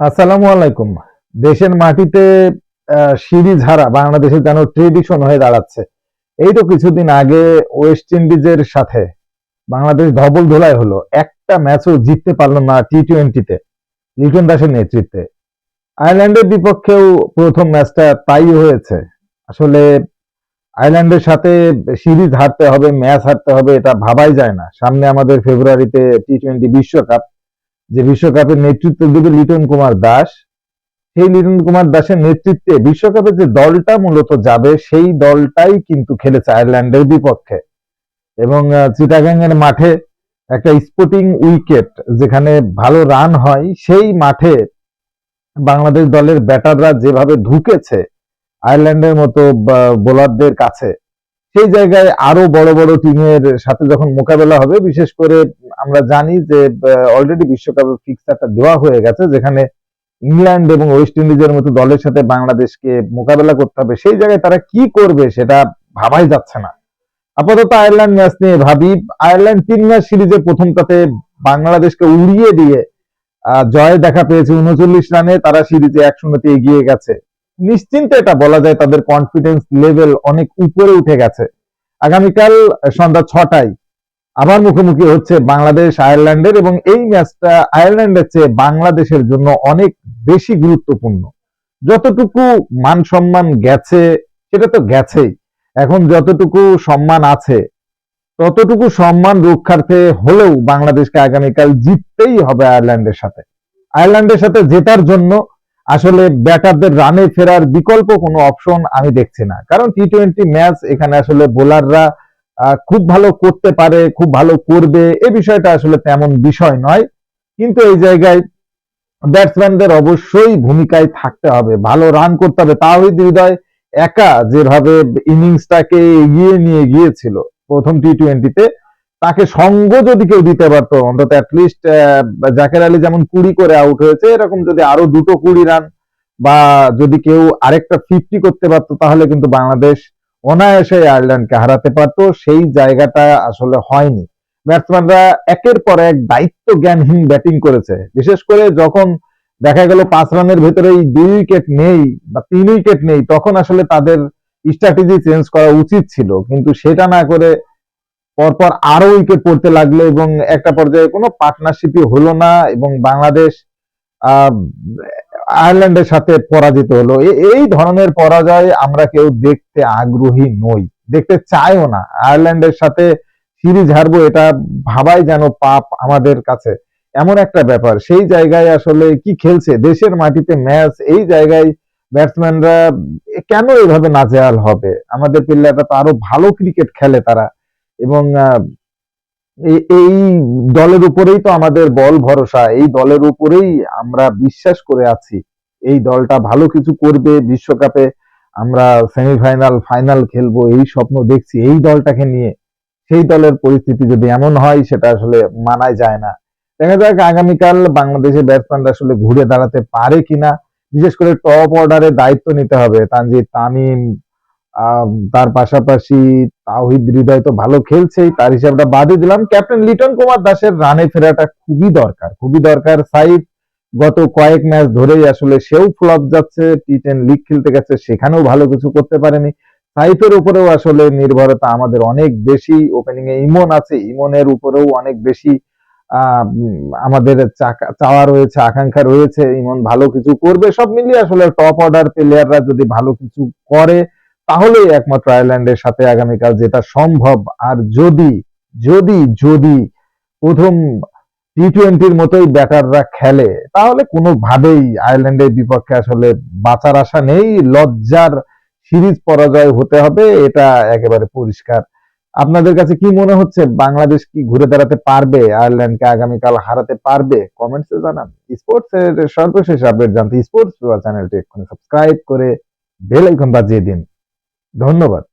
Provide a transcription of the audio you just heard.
আসসালামু আলাইকুম। দেশের মাটিতে সিরিজ হারা বাংলাদেশের যেন ট্রেডিশন হয়ে দাঁড়াচ্ছে। এই তো কিছুদিন আগে ওয়েস্ট ইন্ডিজের সাথে বাংলাদেশ ধবল ধোলাই হলো। একটা ম্যাচও জিততে পারল না টি টোয়েন্টিতে লিটন দাসের নেতৃত্বে। আয়ারল্যান্ডের বিপক্ষেও প্রথম ম্যাচটা তাই হয়েছে। আসলে আয়ারল্যান্ডের সাথে সিরিজ হারতে হবে ম্যাচ হারতে হবে, এটা ভাবাই যায় না। সামনে আমাদের ফেব্রুয়ারিতে টি টোয়েন্টি বিশ্বকাপ। যে বিশ্বকাপের নেতৃত্ব দেবে লিটন কুমার দাস, সেই লিটন কুমার দাসের নেতৃত্বে বিশ্বকাপে যে দলটা মূলত যাবে, সেই দলটাই কিন্তু খেলেছে আয়ারল্যান্ডের বিপক্ষে। এবং চিটাগাং এর মাঠে একটা স্পোর্টিং উইকেট যেখানে ভালো রান হয়, সেই মাঠে বাংলাদেশ দলের ব্যাটাররা যেভাবে ঢুকেছে আয়ারল্যান্ডের মতো বোলারদের কাছে সেই জায়গায় আরও বড় বড় টিমের সাথে যখন মোকাবেলা হবে, বিশেষ করে আমরা জানি যে অলরেডি বিশ্বকাপের ফিক্সারটা দেওয়া হয়ে গেছে, যেখানে ইংল্যান্ড এবং ওয়েস্ট ইন্ডিজের মতো দলের সাথে বাংলাদেশকে মোকাবেলা করতে হবে, সেই জায়গায় তারা কি করবে সেটা ভাবাই যাচ্ছে না। আপাতত আয়ারল্যান্ড ম্যাচ নিয়ে ভাবি, আয়ারল্যান্ড তিন ম্যাচ সিরিজে প্রথমটাতে বাংলাদেশকে উড়িয়ে দিয়ে জয় দেখা পেয়েছে উনচল্লিশ রানে, তারা সিরিজে এক শূন্যতে এগিয়ে গেছে। নিশ্চিন্তে এটা বলা যায় তাদের কনফিডেন্স লেভেল অনেক উপরে উঠে গেছে। আগামীকাল সন্ধ্যা ছটায় আবার মুখোমুখি হচ্ছে বাংলাদেশ আয়ারল্যান্ডের এবং এই ম্যাচটা আয়ারল্যান্ডের চেয়ে বাংলাদেশের জন্য অনেক বেশি গুরুত্বপূর্ণ। যতটুকু মান সম্মান গেছে, সেটা তো গেছেই। এখন যতটুকু সম্মান আছে, ততটুকু সম্মান রক্ষার্থে হলেও বাংলাদেশকে আগামীকাল জিততেই হবে আয়ারল্যান্ডের সাথে। আয়ারল্যান্ডের সাথে জেতার জন্য আসলে ব্যাটারদের রানে ফেরার বিকল্প কোনো অপশন আমি দেখছি না। কারণ টি টোয়েন্টি ম্যাচ এখানে আসলে বোলাররা খুব ভালো করতে পারে, খুব ভালো করবে, এ বিষয়টা আসলে তেমন বিষয় নয়। কিন্তু এই জায়গায় ব্যাটসম্যানদের অবশ্যই ভূমিকায় থাকতে হবে, ভালো রান করতে হবে। তাহিদ হৃদয় একা যেভাবে ইনিংসটাকে এগিয়ে নিয়ে গিয়েছিল প্রথম টি টোয়েন্টিতে তাকে সঙ্গ যদি কেউ দিতে পারতো, অন্তত অ্যাটলিস্ট জাকের আলী যেমন কুড়ি করে আউট হয়েছে, এরকম যদি আরও দুটো কুড়ি রান বা যদি কেউ আরেকটা ফিফটি করতে পারতো, তাহলে কিন্তু বাংলাদেশ অনায়াসে আয়ারল্যান্ডকে হারাতে পারতো। সেই জায়গাটা আসলে হয়নি। ব্যাটসম্যানরা একের পর এক দায়িত্ব জ্ঞানহীন ব্যাটিং করেছে। বিশেষ করে যখন দেখা গেল পাঁচ রানের ভেতরেই দুই উইকেট নেই বা তিন উইকেট নেই, তখন আসলে তাদের স্ট্র্যাটেজি চেঞ্জ করা উচিত ছিল। কিন্তু সেটা না করে পরপর আরও উইকেট পড়তে লাগল এবং একটা পর্যায়ে কোনো পার্টনারশিপই হলো না এবং বাংলাদেশ আয়ারল্যান্ডের সাথে পরাজিত হলো। এই ধরনের পরাজয় আমরা কেউ দেখতে আগ্রহী নই, দেখতে চাইও না। আয়ারল্যান্ডের সাথে সিরিজ হারবো এটা ভাবাই যেন পাপ আমাদের কাছে। এমন একটা ব্যাপার, সেই জায়গায় আসলে কি খেলছে, দেশের মাটিতে ম্যাচ, এই জায়গায় ব্যাটসম্যানরা কেন এইভাবে নাজেহাল হবে? আমাদের প্লেয়াররা তো আরও ভালো ক্রিকেট খেলে তারা। এবং এই- দলের উপরেই তো আমাদের বল ভরসা, এই দলের উপরেই আমরা বিশ্বাস করে আছি। এই দলটা ভালো কিছু করবে, বিশ্বকাপে আমরা সেমিফাইনাল ফাইনাল খেলব, এই স্বপ্ন দেখছি, এই দলটাকে নিয়ে। সেই দলের পরিস্থিতি যদি এমন হয়, সেটা আসলে মানায় যায় না। দেখা যাক, আগামীকাল বাংলাদেশের ব্যাটসম্যানরা আসলে ঘুরে দাঁড়াতে পারে কিনা। বিশেষ করে টপ অর্ডারে দায়িত্ব নিতে হবে, তানজিদ তামিম তার পাশাপাশি তাওহিদ হৃদয় তো ভালো খেলছেই, তার হিসাবটা বাদে দিলাম। ক্যাপ্টেন লিটন কুমার দাসের রানে ফেরাটা খুবই দরকার খুবই দরকার। সাইড গত কয়েক ম্যাচ ধরেই আসলে সেও ফ্লপ যাচ্ছে টি টেন লিগ খেলতে গেছে, সেখানেও ভালো কিছু করতে পারেনি। সাইফের উপরেও আসলে নির্ভরতা আমাদের অনেক বেশি ওপেনিং এ ইমন আছে, ইমনের উপরেও অনেক বেশি আমাদের চাওয়া রয়েছে, আকাঙ্ক্ষা রয়েছে, ইমন ভালো কিছু করবে, সব মিলিয়ে আসলে টপ অর্ডার প্লেয়াররা যদি ভালো কিছু করে তাহলেই একমাত্র আয়ারল্যান্ডের সাথে আগামীকাল যেটা সম্ভব। আর যদি যদি যদি প্রথম টি টোয়েন্টির মতোই ব্যাটাররা খেলে, তাহলে কোনোভাবেই আয়ারল্যান্ডের বিপক্ষে আসলে বাঁচার আশা নেই। লজ্জার সিরিজ পরাজয় হতে হবে, এটা একেবারে পরিষ্কার। আপনাদের কাছে কি মনে হচ্ছে? বাংলাদেশ কি ঘুরে দাঁড়াতে পারবে? আয়ারল্যান্ডকে আগামীকাল হারাতে পারবে? কমেন্টসে জানান। স্পোর্টস এর সর্বশেষ আপডেট জানতে স্পোর্টস চ্যানেলটি এক্ষুনি সাবস্ক্রাইব করে বেল আইকন বাজিয়ে দিন। ধন্যবাদ।